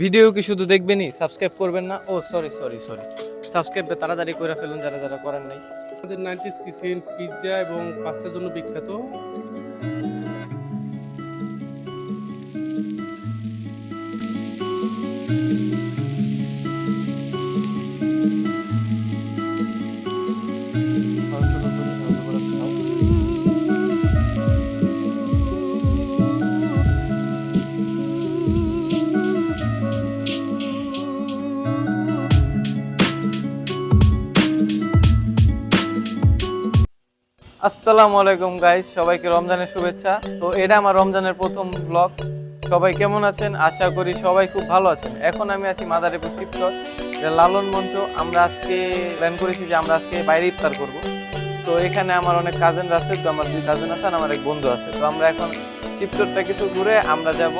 Video কি শুধু দেখবেনই? Subscribe করবেন না? ও সরি সরি সরি সাবস্ক্রাইবটা তাড়াতাড়ি করে ফেলুন যারা যারা করেন নাই। আমাদের নাইনটিস কিচেন পিৎজা এবং পাস্তার জন্য বিখ্যাত। আসসালামু আলাইকুম গাইস সবাইকে রমজানের শুভেচ্ছা। তো এটা আমার রমজানের প্রথম ব্লগ সবাই কেমন আছেন? আশা করি সবাই খুব ভালো আছেন। এখন আমি আছি মাদারীপুর শিবচর এটা লালন মঞ্চ। আমরা আজকে প্ল্যান করেছি যে আমরা আজকে বাইরে ইফতার করব। তো এখানে আমার অনেক কাজিনরা আছে, তো আমার দুই কাজিন আছে আমার এক বন্ধু আছে। তো আমরা এখন শিবচরটা কিছু ঘুরে আমরা যাব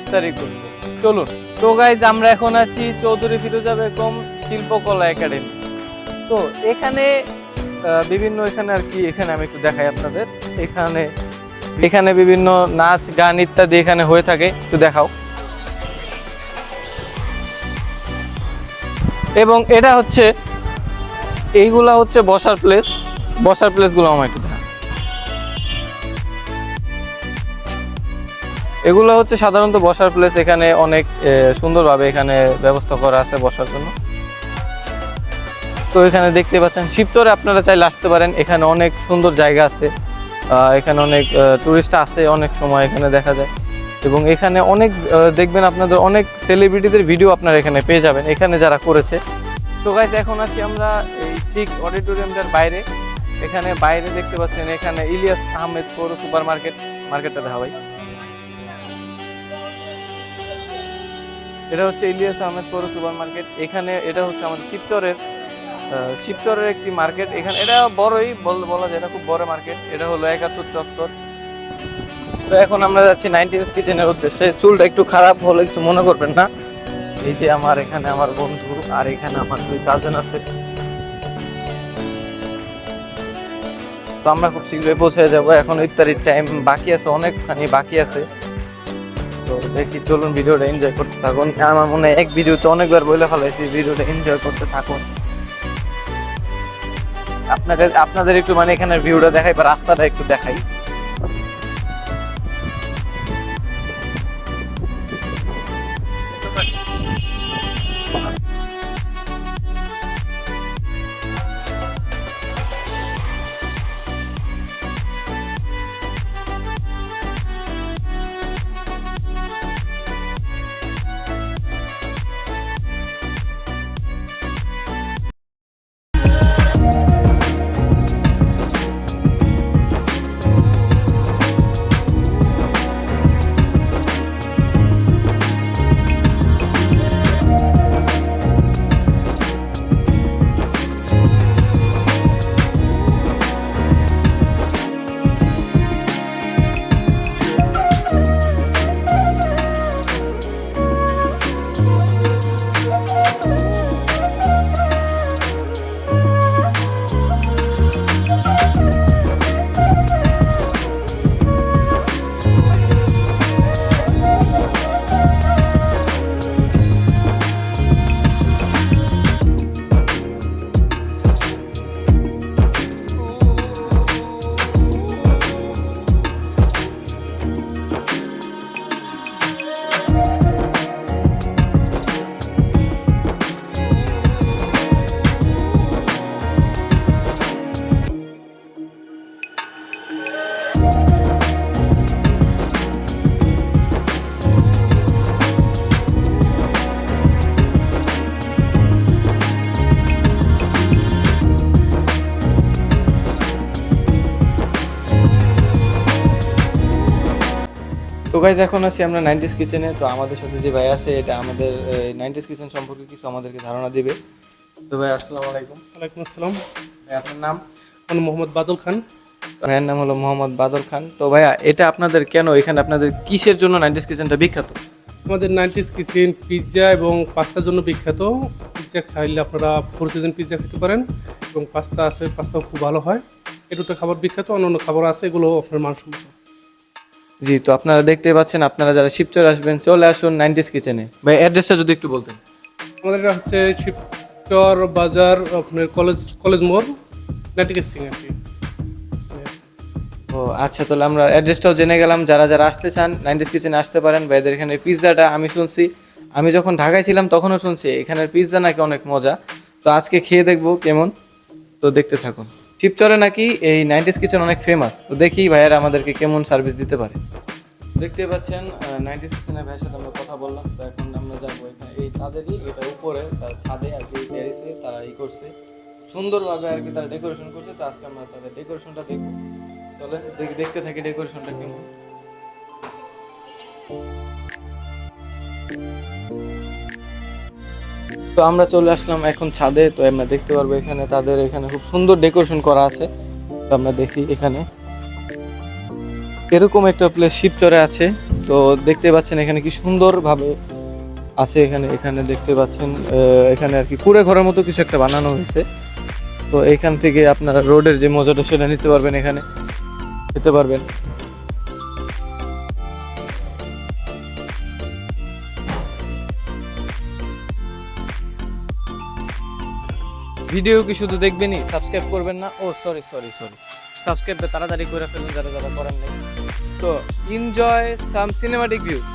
ইফতারি করব চলুন। তো গাইজ আমরা এখন আছি চৌধুরী ফিরোজা বেগম শিল্পকলা একাডেমি। তো এখানে বিভিন্ন এখানে আর কি, এখানে আমি একটু দেখাই আপনাদের। এখানে এখানে বিভিন্ন নাচ, গান ইত্যাদি এখানে হয়ে থাকে, একটু দেখাও। এবং এটা হচ্ছে, এইগুলা হচ্ছে বসার প্লেস বসার প্লেসগুলো আমার একটু দেখা এগুলো হচ্ছে সাধারণত বসার প্লেস এখানে অনেক সুন্দরভাবে এখানে ব্যবস্থা করা আছে বসার জন্য। তো এখানে দেখতে পাচ্ছেন শিবচরে আপনারা চাইলে আসতে পারেন। এখানে অনেক সুন্দর জায়গা আছে। এখানে অনেক টুরিস্ট আসে অনেক সময় এখানে দেখা যায়। এবং এখানে অনেক দেখবেন আপনাদের অনেক সেলিব্রিটিদের ভিডিও আপনারা এখানে পেয়ে যাবেন, এখানে যারা করেছে। তো গাইজ এখন আছি আমরা এই ঠিক অডিটোরিয়ামটার বাইরে। এখানে বাইরে দেখতে পাচ্ছেন, এখানে ইলিয়াস আহমেদ পৌর সুপার মার্কেট মার্কেটটা দেখা ভাই। এটা হচ্ছে ইলিয়াস আহমেদ পৌর সুপার মার্কেট এখানে এটা হচ্ছে আমাদের শিবচরের শিবচরের একটি মার্কেট। এখানে এটা বড়ই বল- যায় এটা খুব বড় মার্কেট। এটা হলো একাত্তর চত্বর। তো এখন আমরা যাচ্ছি নাইনটিন কিচেনের উদ্দেশ্যে। চুলটা একটু খারাপ হলে কিছু মনে করবেন না। এই যে আমার এখানে আমার বন্ধু আর এখানে আমার দুই কাজিন আছে। তো আমরা খুব শীঘ্রই পৌঁছে যাব। এখন ইফতারির টাইম বাকি আছে, অনেকখানি বাকি আছে। তো দেখি, চলুন ভিডিওটা এনজয় করতে থাকুন। আমার মনে হয় এক ভিডিওতে অনেকবার বলে ফেলাইছি, ভিডিওটা এনজয় করতে থাকুন। আপনাদের আপনাদের একটু মানে এখানের ভিউটা দেখাই বা রাস্তাটা একটু দেখাই। গাইজ এখন আছি আমরা নাইনটিস কিচেনে। তো আমাদের সাথে যে ভাই আছে এটা আমাদের নাইনটিস কিচেন সম্পর্কে কিছু আমাদেরকে ধারণা দিবে। তো ভাই আসসালামু আলাইকুম। ওয়ালাইকুম আসসালাম। ভাই আপনার নাম? আমি মোহাম্মদ বাদল খান। ভাইয়ের নাম হলো মোহাম্মদ বাদল খান। তো ভাইয়া এটা আপনাদের কেন এখানে আপনাদের কিসের জন্য নাইনটিস কিচেনটা বিখ্যাত? আমাদের নাইনটিস কিচেন পিৎজা এবং পাস্তার জন্য বিখ্যাত। পিৎজা খাইলে আপনারা ফোর সিজন পিৎজা খেতে পারেন এবং পাস্তা আছে পাস্তাও খুব ভালো হয়। এই দুটো খাবার বিখ্যাত অন্য অন্য খাবার আছে এগুলো আপনার মানসম্মত। জি তো আপনারা দেখতে পাচ্ছেন আপনারা যারা শিবচর আসবেন চলে আসুন নাইনটিস কিচেনে। ভাই অ্যাড্রেসটা যদি একটু বলতেন। আমাদের এটা হচ্ছে শিবচর বাজার আপনার কলেজ কলেজ মোড় নাটিকের সিং আর কি। ও আচ্ছা তাহলে আমরা অ্যাড্রেসটাও জেনে গেলাম। যারা যারা আসতে চান নাইনটিস কিচেনে আসতে পারেন। বা এদের এখানে পিৎজাটা আমি শুনছি। আমি যখন ঢাকায় ছিলাম তখনও শুনছি এখানের পিৎজা নাকি অনেক মজা। তো আজকে খেয়ে দেখব কেমন। তো দেখতে থাকুন। শিবচরে নাকি এই নাইনটিস কিচেন অনেক ফেমাস তো দেখি ভাইয়ারা আমাদেরকে কেমন সার্ভিস দিতে পারে। দেখতে পাচ্ছেন নাইনটিস কিচেনের ভাইয়ের সাথে আমরা কথা বললাম। তো এখন আমরা যাব এখানে। এই তাদেরই এটা উপরে, তার ছাদে আর কি টেরিসে তারা ই করছে। সুন্দরভাবে আর কি তারা ডেকোরেশন করছে। তো আজকে আমরা তাদের ডেকোরেশনটা দেখব। চলে দেখি, দেখতে থাকি ডেকোরেশনটা কেমন। তো আমরা চলে আসলাম এখন ছাদে, তো আমরা দেখতে পারব এখানে তাদের এখানে খুব সুন্দর ডেকোরেশন করা আছে। তো আমরা দেখি এখানে। এরকম একটা প্লেস শিবচরে আছে। তো দেখতে পাচ্ছেন এখানে কি সুন্দরভাবে আছে এখানে। এখানে দেখতে পাচ্ছেন এখানে আর কি কুড়ে ঘরের মতো কিছু একটা বানানো হয়েছে। তো এখান থেকে আপনারা রোডের যে মজাটা সেটা নিতে পারবেন এখানে। খেতে পারবেন। ভিডিও কি শুধু দেখবেনই? সাবস্ক্রাইব করবেন না? ও সরি সরি সরি সাবস্ক্রাইবটা তাড়াতাড়ি করে ফেলুন, যারা যারা করেন নাই। তো enjoy some cinematic views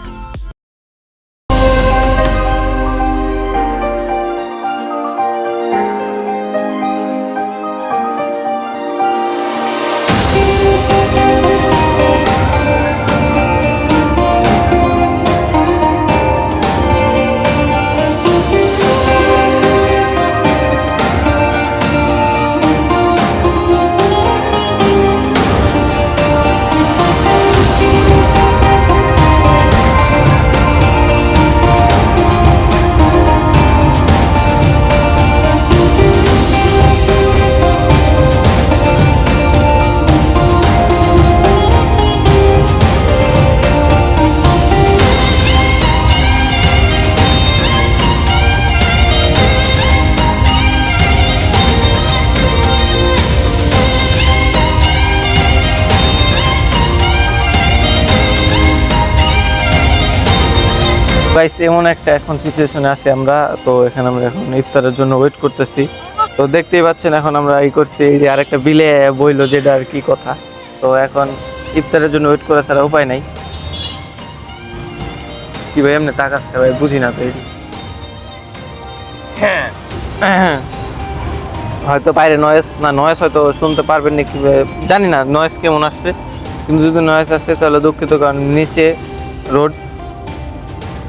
guys এমন একটা এখন সিচুয়েশনে আছি আমরা। তো এখানে আমরা এখন ইফতারের জন্য ওয়েট করতেছি। তো দেখতেই পাচ্ছেন এখন আমরা এই করছি এই যে আরেকটা বিলে বইলো যেটা আর কি কথা। তো এখন ইফতারের জন্য ওয়েট করা ছাড়া উপায় নাই। কি ভাই এমনি আছে ভাই বুঝি না তো এই হয়তো বাইরে নয়েস না নয়েস হয়তো শুনতে পারবেন না কি জানি না নয়েস কেমন আসছে। কিন্তু যদি নয়েস আসে তাহলে দুঃখিত কারণ নিচে রোড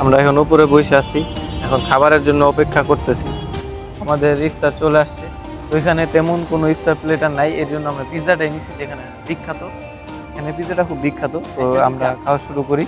আমরা এখন উপরে বসে আছি এখন খাবারের জন্য অপেক্ষা করতেছি। আমাদের ইফতার চলে আসছে। ওইখানে তেমন কোনো ইফতার প্লেটার নাই এর জন্য আমরা পিৎজাটাই এনেছি যেখানে বিখ্যাত। এখানে পিৎজাটা খুব বিখ্যাত তো আমরা খাওয়া শুরু করি।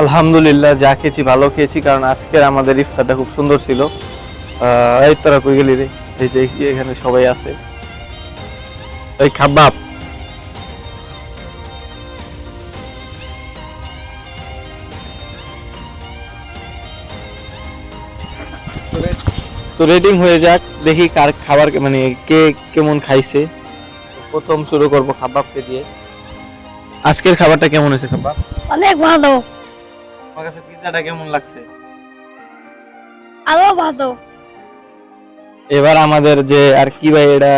আলহামদুলিল্লাহ, যা খেয়েছি ভালো খেয়েছি, কারণ আজকের আমাদের ইফতারটা খুব সুন্দর ছিল। এই তোরা কই গেলি রে? এই যে এখানে সবাই আছে। এই খাবাব তো রেটিং হয়ে যাক, দেখি কার খাবার মানে কে কেমন খাইছে। প্রথম শুরু করব খাবাবকে দিয়ে। আজকের খাবারটা কেমন হয়েছে খাবার অনেক ভালো। আমার কাছে পিৎজাটা কেমন লাগছে? আরও ভালো। এবার আমাদের যে আর কি ভাই এটা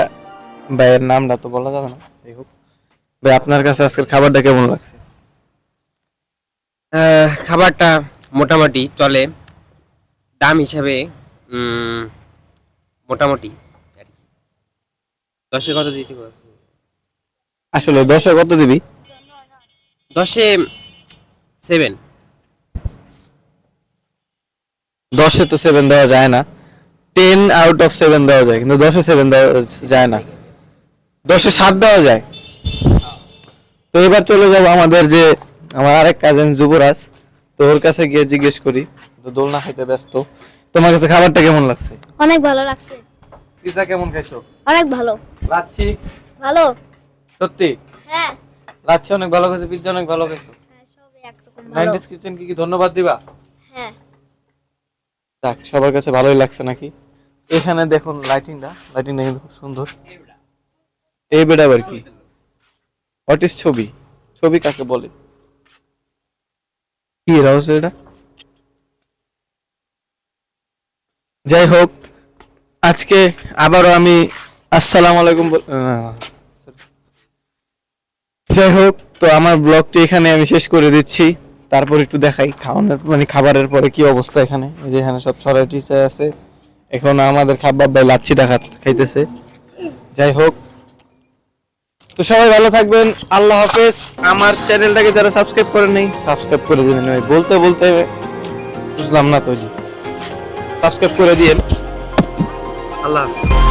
ভাইয়ের নামটা তো বলা যাবে না যাই হোক। ভাই আপনার কাছে আজকের খাবারটা কেমন লাগছে? আহ, খাবারটা মোটামুটি চলে। দাম হিসাবে উম, মোটামুটি। আর কি। দশে কত দিতে পারছি আসলে দশে কত দিবি? দশে সেভেন দশে তো সেভেন দেওয়া যায় না। টেন আউট অফ সেভেন দেওয়া যায় কিন্তু দশে সেভেন দেওয়া যায় না। দশে সাত দেওয়া যায়। তো এবার চলে যাব আমাদের যে আমার আরেক কাজেন যুবরাজ তো ওর কাছে গিয়ে জিজ্ঞেস করি তো দোলনা খাইতে ব্যস্ত। তোমার কাছে খাবারটা কেমন লাগছে? অনেক ভালো লাগছে। পিজা কেমন খাইছো? অনেক ভালো। লাচ্ছি? ভালো। সত্যি? হ্যাঁ। লাচ্ছি অনেক ভালো খাইছো পিজ্জা অনেক ভালো খাইছো। হ্যাঁ সবই একরকম ভালো। নাইনটিস কিচেন কি কি ধন্যবাদ দিবা? যাক, সবার কাছে ভালোই লাগছে নাকি? এখানে দেখুন লাইটিংটা লাইটিংটা কিন্তু খুব সুন্দর। এই বেড আবার কি? ইজ ছবি? ছবি কাকে বলে? কি রহস্য এটা? যাই হোক, আজকে আবারও আমি আসসালামু আলাইকুম. যাই হোক, তো আমার ব্লগটি এখানে আমি শেষ করে দিচ্ছি। তারপর একটু দেখাই খাওয়ানোর মানে খাবারের পরে কি অবস্থা এখানে? যে এখানে সব ছড়াই টিচার আছে। এখন আমাদের খাবার ভাই লাচ্ছিটা খাইতেছে। যাই হোক। তো সবাই ভালো থাকবেন। আল্লাহ হাফেজ। আমার চ্যানেলটাকে যারা সাবস্ক্রাইব করেন নেই, সাবস্ক্রাইব করে দিবেন। ভাই বলতে বলতে বুঝলাম না তো সাবস্ক্রাইব করে দিয়েন। আল্লাহ হাফেজ।